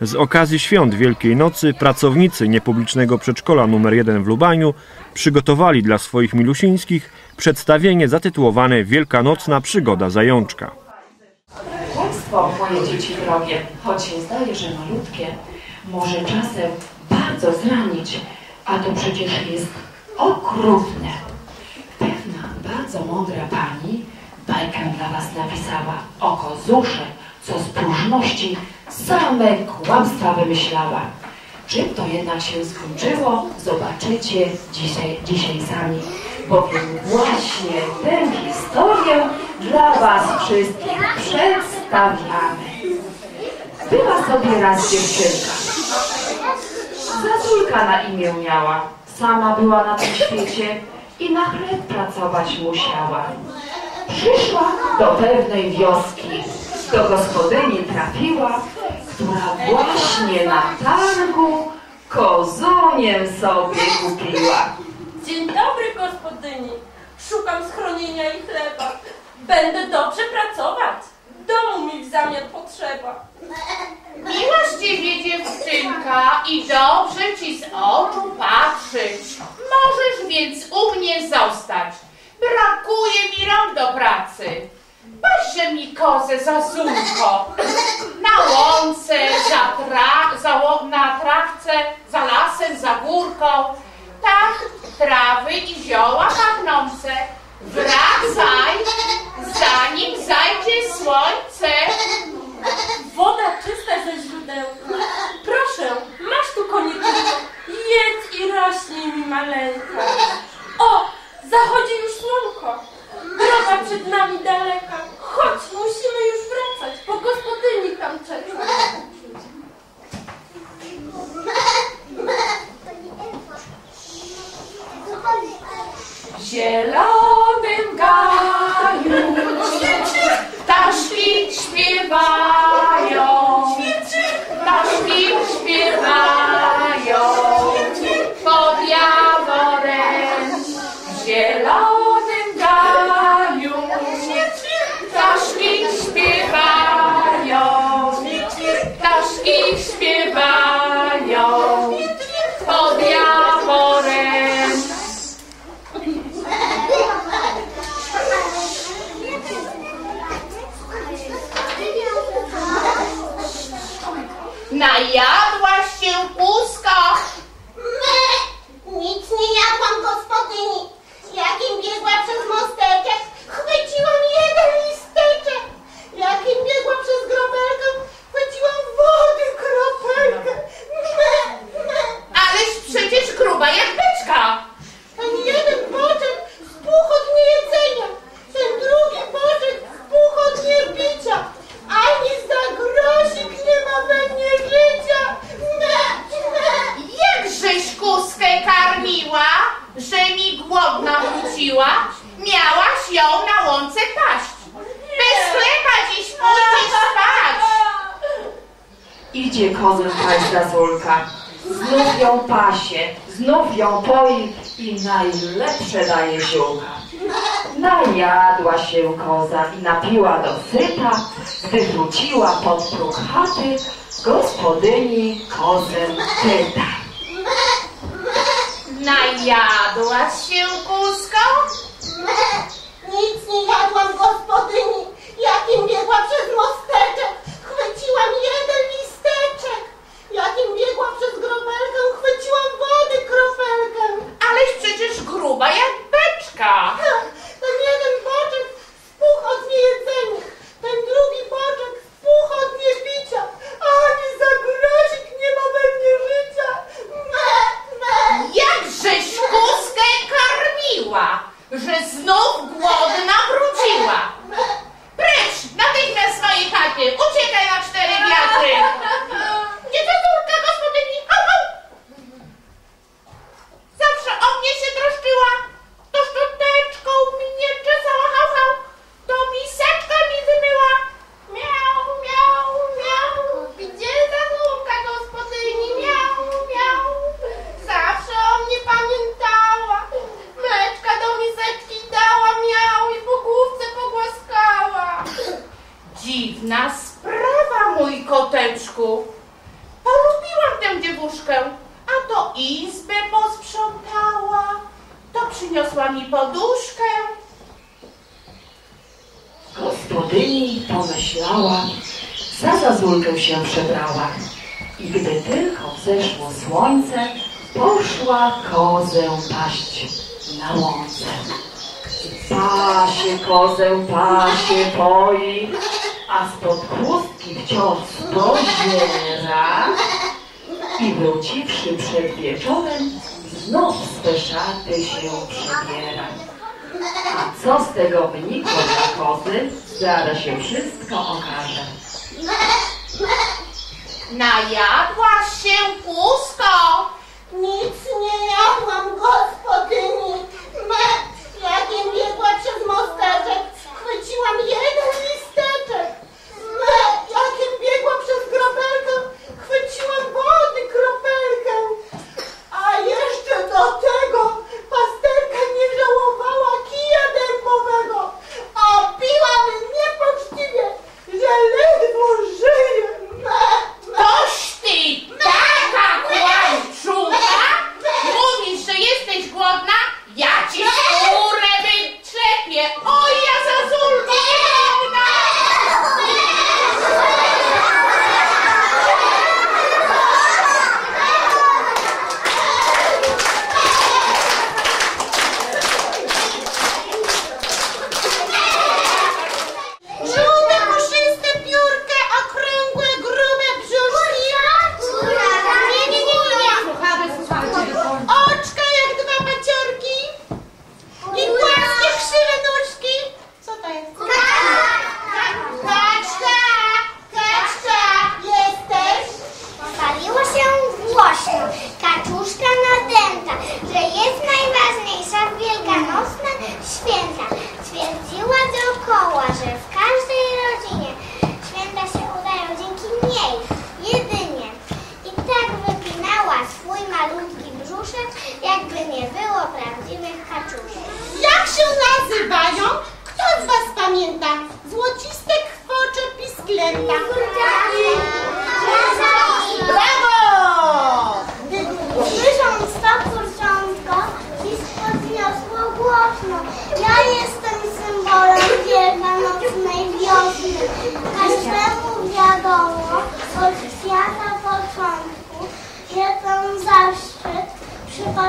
Z okazji świąt Wielkiej Nocy pracownicy niepublicznego przedszkola nr 1 w Lubaniu przygotowali dla swoich milusińskich przedstawienie zatytułowane Wielkanocna przygoda zajączka. Kłamstwo, moje dzieci drogie, choć się zdaje, że malutkie, może czasem bardzo zranić, a to przecież jest okrutne. Pewna bardzo mądra pani bajkę dla was napisała o kozusze, co z próżności same kłamstwa wymyślała. Czym to jednak się skończyło, zobaczycie dzisiaj, dzisiaj sami, bowiem właśnie tę historię dla was wszystkich przedstawiamy. Była sobie raz dziewczynka. Zazulka na imię miała. Sama była na tym świecie i na chleb pracować musiała. Przyszła do pewnej wioski. Do gospodyni trafiła, która właśnie na targu kozuniem sobie kupiła. Dzień dobry, gospodyni. Szukam schronienia i chleba. Będę dobrze pracować. Domu mi w zamian potrzeba. Miłaś ciebie dziewczynka i dobrze ci z oczu patrzeć. Możesz więc u mnie zostać. Brakuje mi rąk do pracy. Patrzże mi kozę za zunko. Na łące, za tra, za, na trawce, za lasem, za górką. Tak trawy i zioła pachnące. Wracaj, że mi głodna wróciła, miałaś ją na łące paść. Bez chleba dziś pójdziesz spać. Idzie kozem paść Zulka. Znów ją pasie, znów ją poi i najlepsze daje ziółka. Najadła się koza i napiła do syta, gdy wróciła pod próg chaty, gospodyni kozem pyta. Najadłaś się kuską? Me. Où tu es podniosła mi poduszkę. Gospodyni pomyślała, za Zazulkę się przebrała i gdy tylko zeszło słońce, poszła kozę paść na łące. Pasie kozę, pasie poi, a spod chustki wciąż spoziera i wróciwszy przed wieczorem, znów szaty się przebiera. A co z tego wynikło dla kozy, zaraz się wszystko okaże. Najadłaś się, kusko! Nic nie jadłam, gospodyni.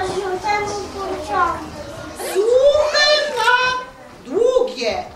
żółtemu kurczowi. Ma długie.